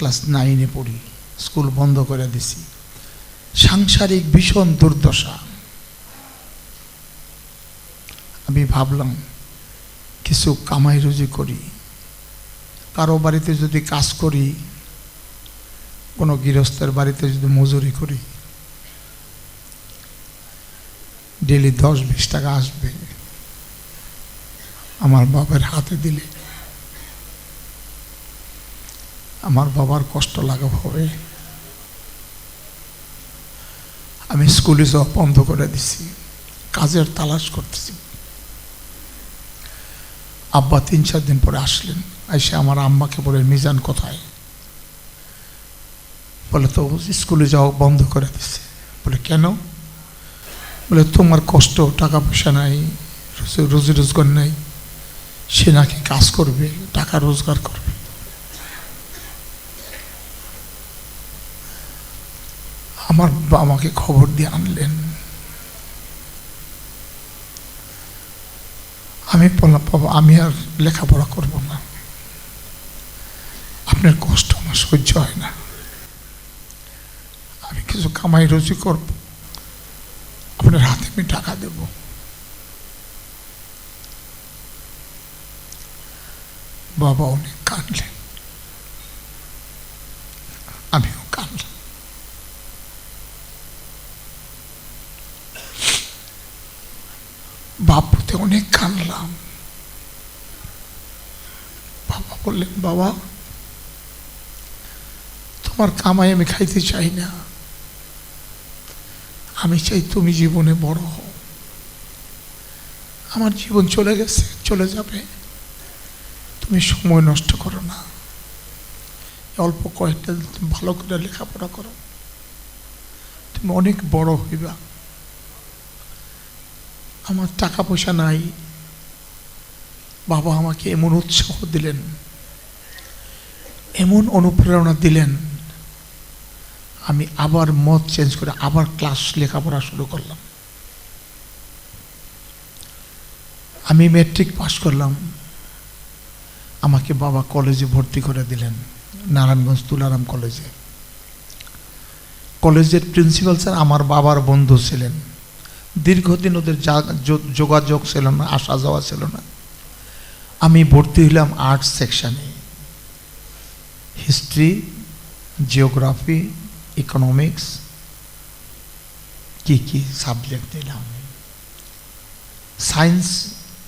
Class নাইনে পড়ি, school বন্ধ করে দিছি। সাংসারিক ভীষণ দুর্দশা। আমি ভাবলাম, কিছু কামাই রুজি করি। কারও বাড়িতে যদি কাজ করি, কোনো গৃহস্থের বাড়িতে যদি মজুরি করি, ডেলি দশ বিশ টাকা আসবে। আমার বাবার হাতে দিলে আমার বাবার কষ্ট লাঘব হবে আমি স্কুলে যাওয়া বন্ধ করে দিছি। কাজের তালাশ করতেছি। আব্বা তিন, চার দিন পরে আসলেন। এসে আমার আম্মাকে বলে, মিজান কোথায়? বলে, তো স্কুলে যাওয়া বন্ধ করে দিছে। বলে, কেন? বলে, তোমার কষ্ট টাকা পয়সা নাই রুজি রোজগার নেই। সে নাকি কাজ করবে, টাকা রোজগার করবে। আমার বাবা আমাকে খবর দিয়ে আনলেন। আমি বললাম, বাবা, আমি আর লেখাপড়া করব না। আপনার কষ্ট আমার সহ্য হয় না। আমি কিছু কামাই রুজি করব। আপনার হাতে আমি টাকা দেব। বাবা অনেক কাঁদলেন। বাপুতে অনেক কাঁদলাম। বাবা বললেন, বাবা, তোমার কামাই আমি খাইতে চাই না। আমি চাই তুমি জীবনে বড় হও। আমার জীবন চলে গেছে, চলে যাবে। তুমি সময় নষ্ট করো না। অল্প কয়েকটা ভালো করে লেখাপড়া করো। তুমি অনেক বড় হইবা। আমার টাকা পয়সা নাই। বাবা আমাকে এমন উৎসাহ দিলেন, এমন অনুপ্রেরণা দিলেন। আমি আবার মত চেঞ্জ করে আবার ক্লাস লেখাপড়া শুরু করলাম। আমি ম্যাট্রিক পাশ করলাম। আমাকে বাবা কলেজে ভর্তি করে দিলেন, নারায়ণগঞ্জ তুলারাম কলেজে কলেজের প্রিন্সিপাল স্যার আমার বাবার বন্ধু ছিলেন। দীর্ঘদিন ওদের যোগাযোগ ছিল না, আসা যাওয়া ছিল না। আমি ভর্তি হলাম আর্টস সেকশানে। হিস্ট্রি, জিওগ্রাফি, ইকোনমিক্স, কি কি সাবজেক্ট নিলাম। সায়েন্স,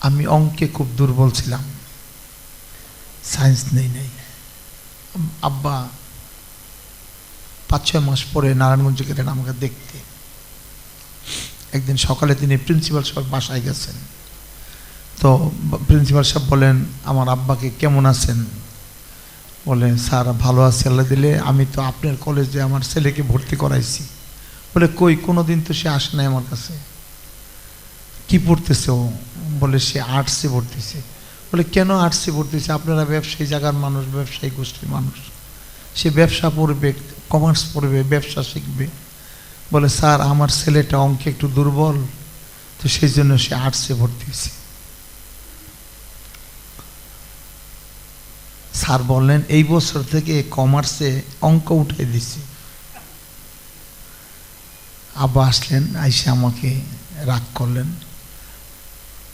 আমি অঙ্কে খুব দুর্বল ছিলাম। সায়েন্স নেই নেই। আব্বা, পাঁচ ছয় মাস পরে নারায়ণগঞ্জে গেলেন আমাকে দেখতে। একদিন সকালে তিনি প্রিন্সিপাল সাহেব বাসায় গেছেন। তো প্রিন্সিপাল সাহেব বলেন, আমার আব্বাকে কেমন আছেন? বলে, স্যার, ভালো আছে, আল্লাহ দিলে। আমি তো আপনার কলেজে আমার ছেলেকে ভর্তি করাইছি। বলে, কই কোনো দিন তো সে আসে নাই আমার কাছে। কি পড়তেছে ও? বলে, সে আর্টসে ভর্তিছে। বলে, কেন আর্টসে ভর্তিছে? আপনারা ব্যবসায়ী, জায়গার মানুষ, ব্যবসায়ী গোষ্ঠীর মানুষ। সে ব্যবসা পড়বে কমার্স পড়বে, ব্যবসা শিখবে। বলে, স্যার, আমার ছেলেটা অঙ্কে একটু দুর্বল, তো সেই জন্য সে আর্টসে ভর্তি হয়েছে। স্যার বললেন, এই বছর থেকে কমার্সে অঙ্ক উঠে দিছি আব্বা আসলেন, আইসে আমাকে রাগ করলেন।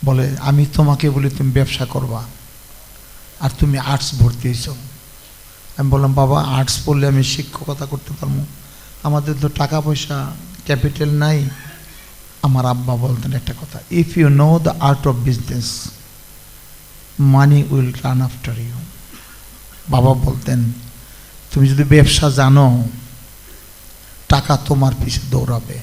বলে, আমি তোমাকে বলি, তুমি ব্যবসা করবা আর তুমি আর্টস ভর্তি হয়েছ। আমি বললাম, বাবা আর্টস পড়লে আমি শিক্ষকতা করতে পারব। আমাদের তো টাকা পয়সা ক্যাপিটাল নাই। আমার আব্বা বলতেন একটা কথা if you know the art of business money will run after you বাবা বলতেন, তুমি যদি ব্যবসা জানো, টাকা তোমার পিছে দৌড়াবে।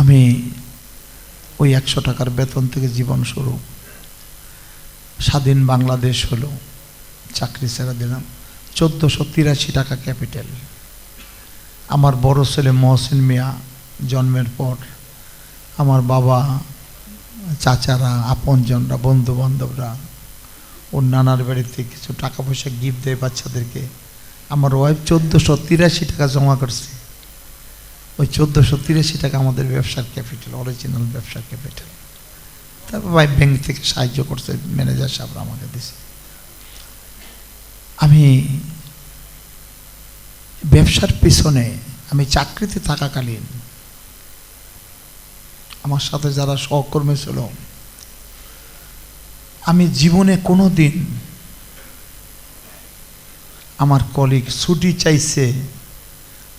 আমি ওই একশো টাকার বেতন থেকে জীবন শুরু। স্বাধীন বাংলাদেশ হলো, চাকরি ছেড়ে দিলাম। চোদ্দোশো তিরাশি টাকা ক্যাপিটাল। আমার বড় ছেলে মহসিন মিয়া জন্মের পর আমার বাবা, চাচারা, আপনজনরা বন্ধু বান্ধবরা ওর নানার বাড়িতে কিছু টাকা পয়সা গিফট দেয় বাচ্চাদেরকে। আমার ওয়াইফ চোদ্দোশো তিরাশি টাকা জমা করছে। ওই চোদ্দোশো তিরাশি টাকা আমাদের ব্যবসার ক্যাপিটাল অরিজিনাল ব্যবসার ক্যাপিটাল তারপর ভাই ব্যাংক থেকে সাহায্য করছে ম্যানেজার সাহেবরা আমাকে দিছে। আমি ব্যবসার পিছনে আমি চাকরিতে থাকাকালীন আমার সাথে যারা সহকর্মী ছিল, আমি জীবনে কোনো দিন আমার কলিগ ছুটি চাইছে,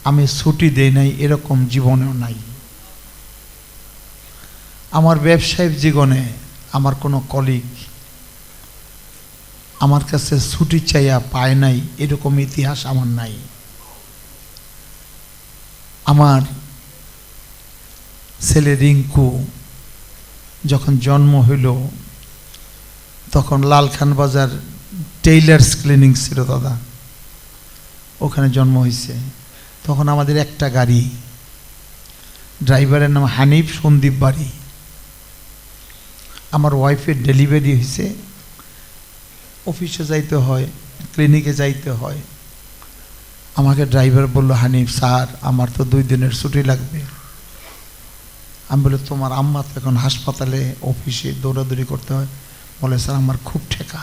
আমি ছুটি দেই নাই, এরকম জীবনেও নাই। আমার ব্যবসায়িক জীবনে আমার কোনো কলিগ আমার কাছে ছুটি চাইয়া পায় নাই, এরকম ইতিহাস আমার নাই। আমার ছেলে রিঙ্কু যখন জন্ম হইল, তখন লালখান বাজার টেইলার্স ক্লিনিং ছিল দাদা। ওখানে জন্ম হয়েছে তখন আমাদের একটা গাড়ি, ড্রাইভারের নাম হানিফ সন্দীপ বাড়ি। আমার ওয়াইফের ডেলিভারি হয়েছে অফিসে যাইতে হয় ক্লিনিকে যাইতে হয়। আমাকে ড্রাইভার বলল, হানিফ, স্যার, আমার তো দুই দিনের ছুটি লাগবে। আমি বলি তোমার আম্মা তো এখন হাসপাতালে, অফিসে দৌড়াদৌড়ি করতে হয়। বলে, স্যার, আমার খুব ঠেকা।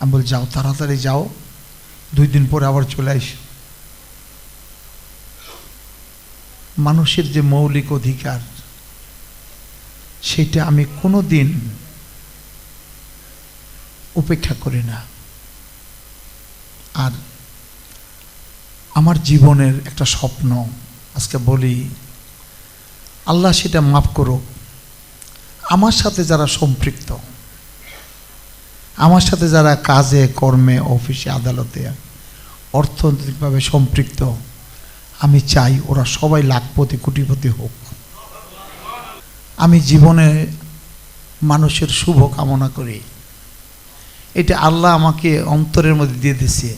আমি বলি যাও, তাড়াতাড়ি যাও। দুই দিন পরে আবার চলে আইস মানুষের যে মৌলিক অধিকার, সেটা আমি কোনো দিন উপেক্ষা করি না। আর আমার জীবনের একটা স্বপ্ন, আজকে বলি, আল্লাহ সেটা মাফ করুক। আমার সাথে যারা সম্পৃক্ত, আমার সাথে যারা কাজে, কর্মে, অফিসে, আদালতে অর্থনৈতিকভাবে সম্পৃক্ত, আমি চাই ওরা সবাই লাখপতি, কোটিপতি হোক। আমি জীবনে মানুষের শুভ কামনা করি। এটা আল্লাহ আমাকে অন্তরের মধ্যে দিয়ে দিছে।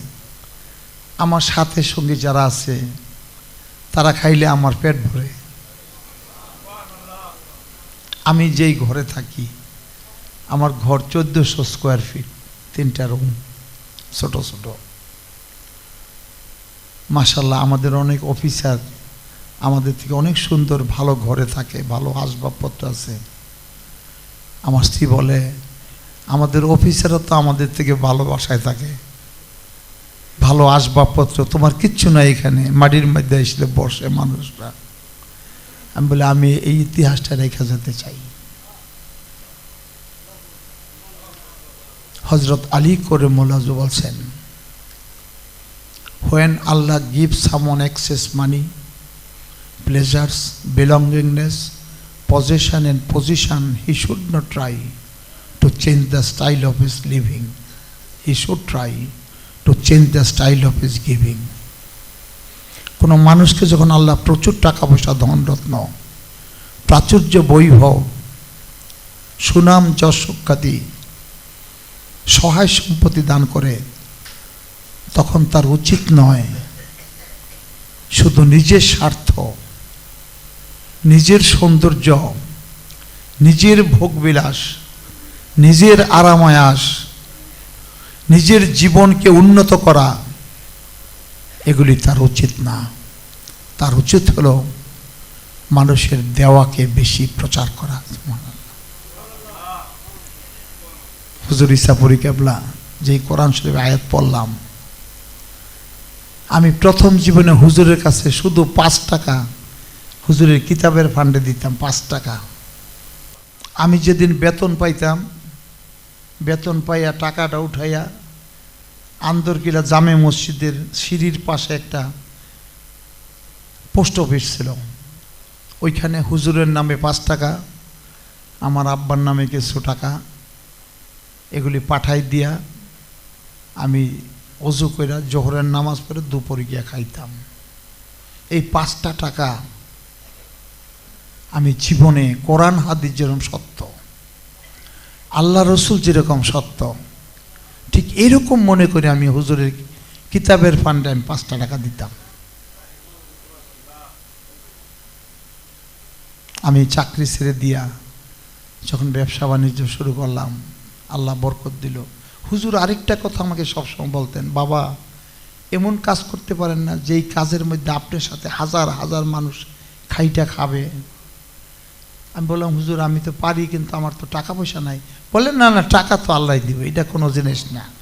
আমার সাথে সঙ্গে যারা আছে, তারা খাইলে আমার পেট ভরে। আমি যেই ঘরে থাকি, আমার ঘর চোদ্দোশো স্কোয়ার ফিট তিনটা রুম ছোট ছোট। মাসাল্লাহ আমাদের অনেক অফিসার আমাদের থেকে অনেক সুন্দর, ভালো ঘরে থাকে, ভালো আসবাবপত্র আছে। আমার স্ত্রী বলে আমাদের অফিসাররা তো আমাদের থেকে ভালো বাসায় থাকে। ভালো আসবাবপত্র, তোমার কিচ্ছু নাই এখানে। মাটির মধ্যে আসলে বসে মানুষরা। আমি বলে, আমি এই ইতিহাসটা রেখে যেতে চাই। হজরত আলী করে মোলাজু বলছেন when Allah give someone excess money pleasures belongingness position and position he should not try. To change the style of his living. He should try to change the style of his giving. কোনো মানুষকে যখন আল্লাহ প্রচুর টাকা পয়সা ধনরত্ন, প্রাচুর্য, বৈভব, সুনাম, যশ সুখ্যাতি সহায় সম্পত্তি দান করে, তখন তার উচিত নয় শুধু নিজের স্বার্থ, নিজের সৌন্দর্য, নিজের ভোগবিলাস নিজের আরামায়াস, নিজের জীবনকে উন্নত করা, এগুলি তার উচিত না। তার উচিত হলো মানুষের দেওয়াকে বেশি প্রচার করা হুজুর ইসাপুরি কেবলা, যেই কোরআন শরীফ আয়াত পড়লাম, আমি প্রথম জীবনে হুজুরের কাছে শুধু পাঁচ টাকা, হুজুরের কিতাবের ফান্ডে দিতাম পাঁচ টাকা। আমি যেদিন বেতন পাইতাম বেতন পাইয়া টাকাটা উঠাইয়া আন্দরকিলা জামে মসজিদের সিঁড়ির পাশে একটা পোস্ট অফিস ছিল। ওইখানে হুজুরের নামে পাঁচ টাকা, আমার আব্বার নামে কিছু টাকা, এগুলি পাঠাই দিয়া আমি অজু কইরা জোহরের নামাজ পড়ে দুপুরে গিয়া খাইতাম। এই পাঁচটা টাকা আমি জীবনে কোরআন হাদিস যেরকম সত্য আল্লাহ রসুল যেরকম সত্য, ঠিক এরকম মনে করে আমি হুজুরের কিতাবের ফান্ডে আমি পাঁচটা টাকা দিতাম। আমি চাকরি ছেড়ে দিয়া যখন ব্যবসা বাণিজ্য শুরু করলাম, আল্লাহ বরকত দিল। হুজুর আরেকটা কথা আমাকে সবসময় বলতেন, বাবা, এমন কাজ করতে পারেন না, যেই কাজের মধ্যে আপনার সাথে হাজার হাজার মানুষ খাইটা খাবে আমি বললাম, হুজুর, আমি তো পারি, কিন্তু আমার তো টাকা পয়সা নাই। বললেন, না না, টাকা তো আল্লাহ দিবে, এটা কোনো জিনিস না।